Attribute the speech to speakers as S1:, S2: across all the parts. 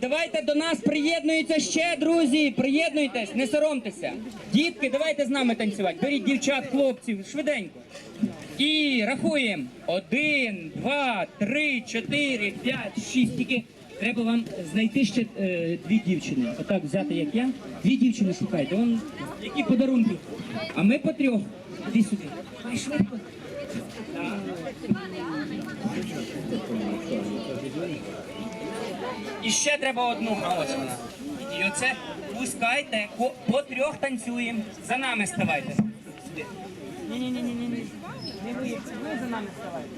S1: Давайте до нас приєднуються ще, друзі. Приєднуйтесь, не соромтеся. Дітки, давайте з нами танцювати. Беріть дівчат, хлопців, швиденько. І рахуємо. Один, два, три, чотири, п'ять, шість. Тільки треба вам знайти ще е, дві дівчини. Отак взяти, як я. Дві дівчини шукайте. Вон, які подарунки. А ми по трьох. Іди сюди. Ай, швидко. І ще треба одну, а ось вона. І оце пускайте, по, трьох танцюємо. За нами ставайте. Ні-ні-ні-ні-ні. Не ви, ви за нами ставайте.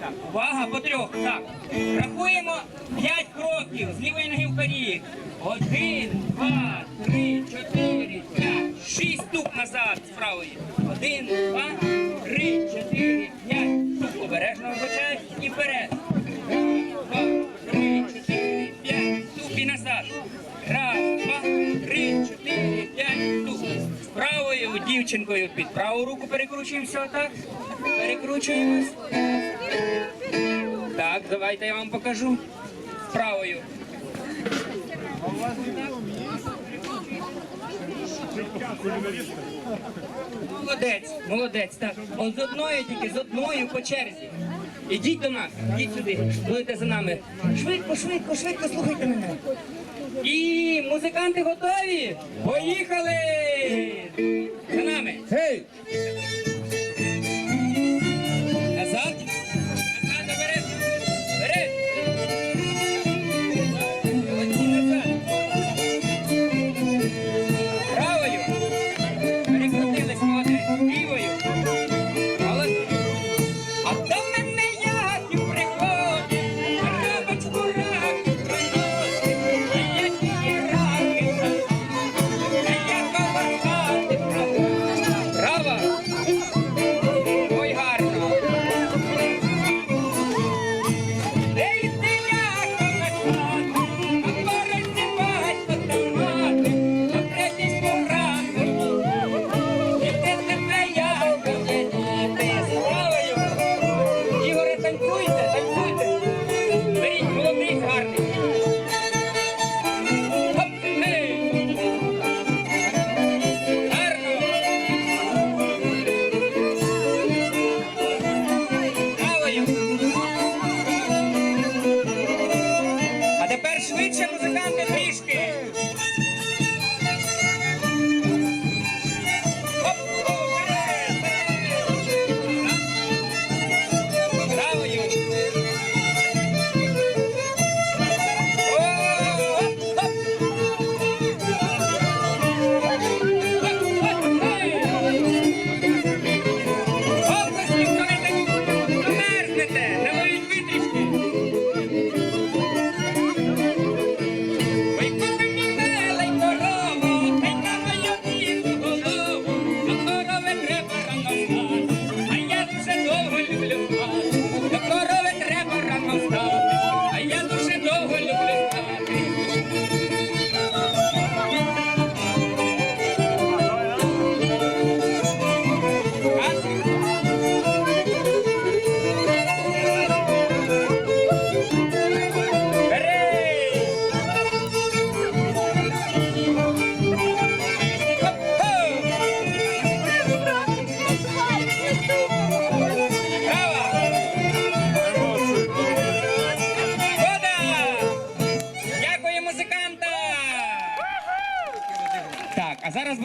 S1: Так, увага, по трьох. Так. Рахуємо п'ять кроків з лівої ноги вперед. Один, два, три, чотири, п'ять, шість ступ назад з правої. Один, два, Раз, два, три, чотири, п'ять. З правою дівчинкою під праву руку перекручуємося отак. Перекручуємось. Так, давайте я вам покажу. Правою. Молодець, молодець. Так. От з одною тільки, з одною по черзі. Ідіть до нас, ідіть сюди, будете за нами. Швидко, швидко, швидко, слухайте мене. І музиканти готові? Поїхали! За нами.
S2: Гей!
S1: Назад. Назад, наперед. Вперед. Молодці, назад. Правою. Перекрутились, молодець. Лівою. Молодці. А до зараз буде.